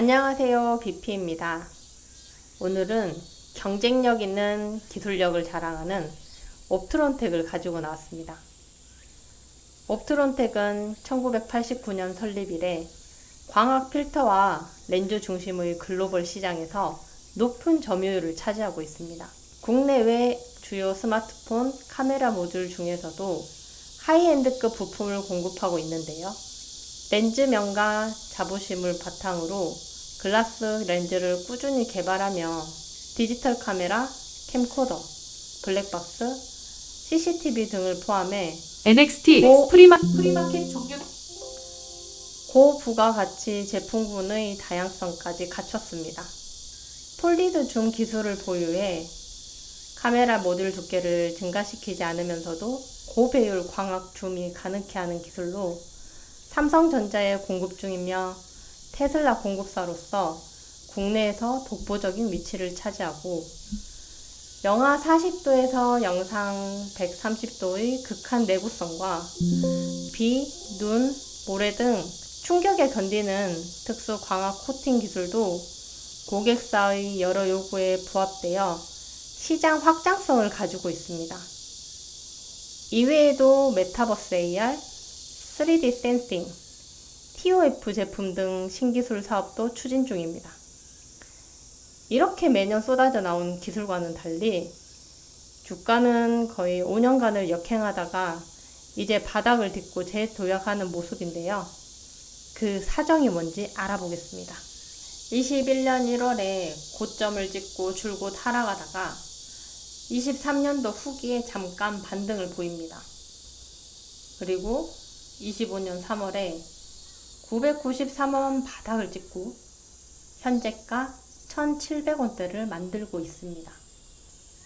안녕하세요. 비피입니다. 오늘은 경쟁력 있는 기술력을 자랑하는 옵트론텍을 가지고 나왔습니다. 옵트론텍은 1989년 설립 이래 광학 필터와 렌즈 중심의 글로벌 시장에서 높은 점유율을 차지하고 있습니다. 국내외 주요 스마트폰 카메라 모듈 중에서도 하이엔드급 부품을 공급하고 있는데요. 렌즈 명가 자부심을 바탕으로 글라스 렌즈를 꾸준히 개발하며 디지털 카메라, 캠코더, 블랙박스, CCTV 등을 포함해 NXT 고- 프리마, 프리마켓 종류 고부가가치 제품군의 다양성까지 갖췄습니다. 폴리드 줌 기술을 보유해 카메라 모듈 두께를 증가시키지 않으면서도 고배율 광학 줌이 가능케 하는 기술로 삼성전자에 공급 중이며 테슬라 공급사로서 국내에서 독보적인 위치를 차지하고 영하 40도에서 영상 130도의 극한 내구성과 비, 눈, 모래 등 충격에 견디는 특수 광학 코팅 기술도 고객사의 여러 요구에 부합되어 시장 확장성을 가지고 있습니다. 이외에도 메타버스 AR, 3D 센싱, TOF 제품 등 신기술 사업도 추진 중입니다. 이렇게 매년 쏟아져 나온 기술과는 달리 주가는 거의 5년간을 역행하다가 이제 바닥을 딛고 재도약하는 모습인데요. 그 사정이 뭔지 알아보겠습니다. 21년 1월에 고점을 찍고 줄곧 하락하다가 23년도 후기에 잠깐 반등을 보입니다. 그리고 25년 3월에 993원 바닥을 찍고 현재가 1,700원대를 만들고 있습니다.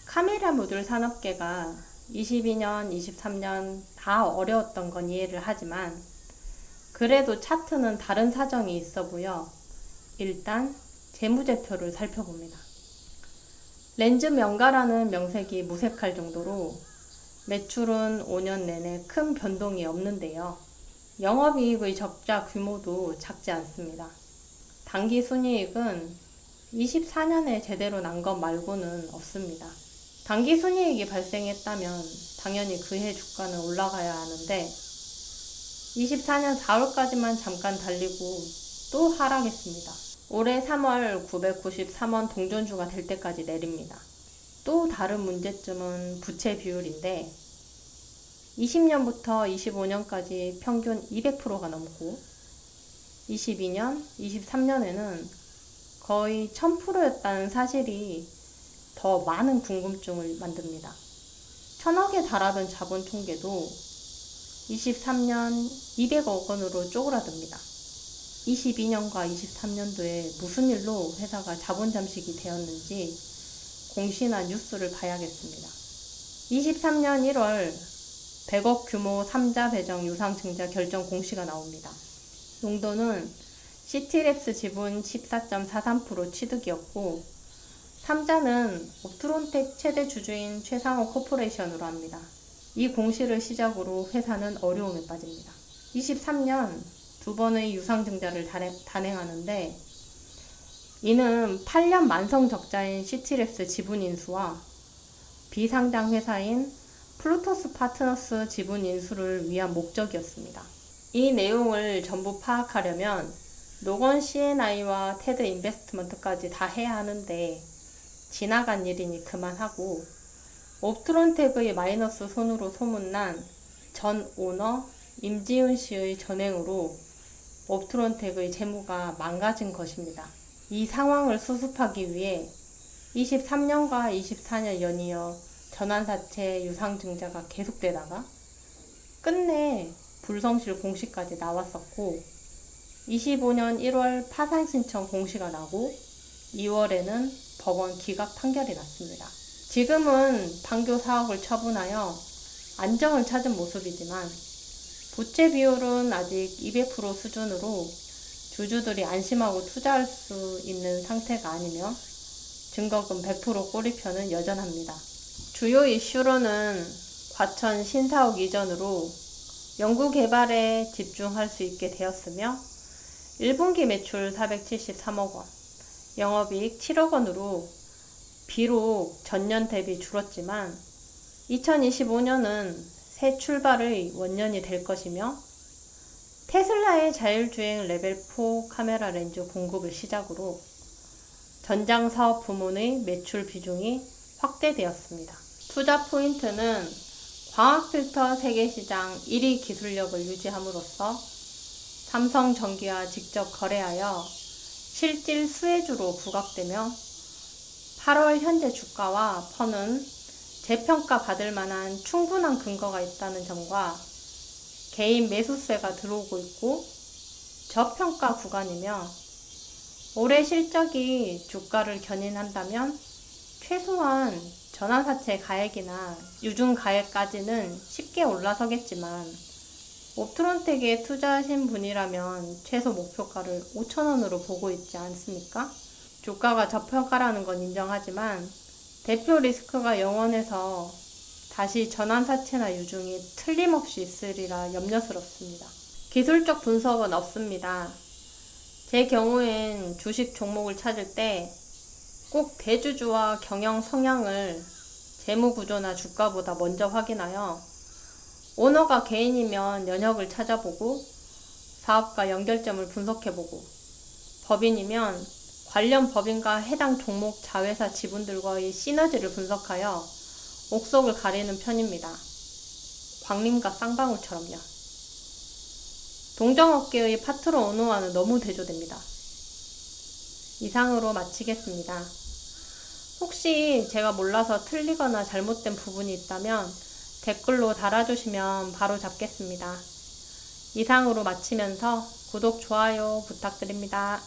카메라 모듈 산업계가 22년, 23년 다 어려웠던 건 이해를 하지만 그래도 차트는 다른 사정이 있어 보여 일단 재무제표를 살펴봅니다. 렌즈 명가라는 명색이 무색할 정도로 매출은 5년 내내 큰 변동이 없는데요. 영업이익의 적자 규모도 작지 않습니다. 단기 순이익은 24년에 제대로 난 것 말고는 없습니다. 단기 순이익이 발생했다면 당연히 그해 주가는 올라가야 하는데 24년 4월까지만 잠깐 달리고 또 하락했습니다. 올해 3월 993원 동전주가 될 때까지 내립니다. 또 다른 문제점은 부채 비율인데 20년부터 25년까지 평균 200%가 넘고 22년, 23년에는 거의 1000%였다는 사실이 더 많은 궁금증을 만듭니다. 천억에 달하던 자본 총계도 23년 200억 원으로 쪼그라듭니다. 22년과 23년도에 무슨 일로 회사가 자본 잠식이 되었는지 공시나 뉴스를 봐야겠습니다. 23년 1월 100억 규모 3자 배정 유상증자 결정 공시가 나옵니다. 용도는 시티랩스 지분 14.43% 취득이었고 3자는 옵트론텍 최대 주주인 최상호 코퍼레이션으로 합니다. 이 공시를 시작으로 회사는 어려움에 빠집니다. 23년 두 번의 유상증자를 단행- 단행하는데 이는 8년 만성 적자인 시티랩스 지분 인수와 비상장 회사인 플루토스 파트너스 지분 인수를 위한 목적이었습니다. 이 내용을 전부 파악하려면 노건 CNI와 테드 인베스트먼트까지 다 해야 하는데 지나간 일이니 그만하고 옵트론텍의 마이너스 손으로 소문난 전 오너 임지훈 씨의 전행으로 옵트론텍의 재무가 망가진 것입니다. 이 상황을 수습하기 위해 23년과 24년 연이어 전환사채 유상 증자가 계속되다가 끝내 불성실 공시까지 나왔었고 25년 1월 파산 신청 공시가 나고 2월에는 법원 기각 판결이 났습니다. 지금은 판교 사업을 처분하여 안정을 찾은 모습이지만 부채 비율은 아직 200% 수준으로 주주들이 안심하고 투자할 수 있는 상태가 아니며 증거금 100% 꼬리표는 여전합니다. 주요 이슈로는 과천 신사옥 이전으로 연구 개발에 집중할 수 있게 되었으며 1분기 매출 473억 원, 영업이익 7억 원으로 비록 전년 대비 줄었지만 2025년은 새 출발의 원년이 될 것이며 테슬라의 자율주행 레벨 4 카메라 렌즈 공급을 시작으로 전장 사업 부문의 매출 비중이 확대되었습니다. 투자 포인트는 광학 필터 세계 시장 1위 기술력을 유지함으로써 삼성 전기와 직접 거래하여 실질 수혜주로 부각되며 8월 현재 주가와 펀은 재평가 받을 만한 충분한 근거가 있다는 점과 개인 매수세가 들어오고 있고 저평가 구간이며 올해 실적이 주가를 견인한다면 최소한 전환사채 가액이나 유중 가액까지는 쉽게 올라서겠지만 옵트론텍에 투자하신 분이라면 최소 목표가를 5천원으로 보고 있지 않습니까? 주가가 저평가라는 건 인정하지만 대표 리스크가 영원해서 다시 전환사채나 유중이 틀림없이 있으리라 염려스럽습니다. 기술적 분석은 없습니다. 제 경우엔 주식 종목을 찾을 때 꼭 대주주와 경영 성향을 재무 구조나 주가보다 먼저 확인하여 오너가 개인이면 연역을 찾아보고 사업과 연결점을 분석해보고 법인이면 관련 법인과 해당 종목 자회사 지분들과의 시너지를 분석하여 옥석을 가리는 편입니다. 광림과 쌍방울처럼요. 동정업계의 파트너 오너와는 너무 대조됩니다. 이상으로 마치겠습니다. 혹시 제가 몰라서 틀리거나 잘못된 부분이 있다면 댓글로 달아주시면 바로 잡겠습니다. 이상으로 마치면서 구독, 좋아요 부탁드립니다.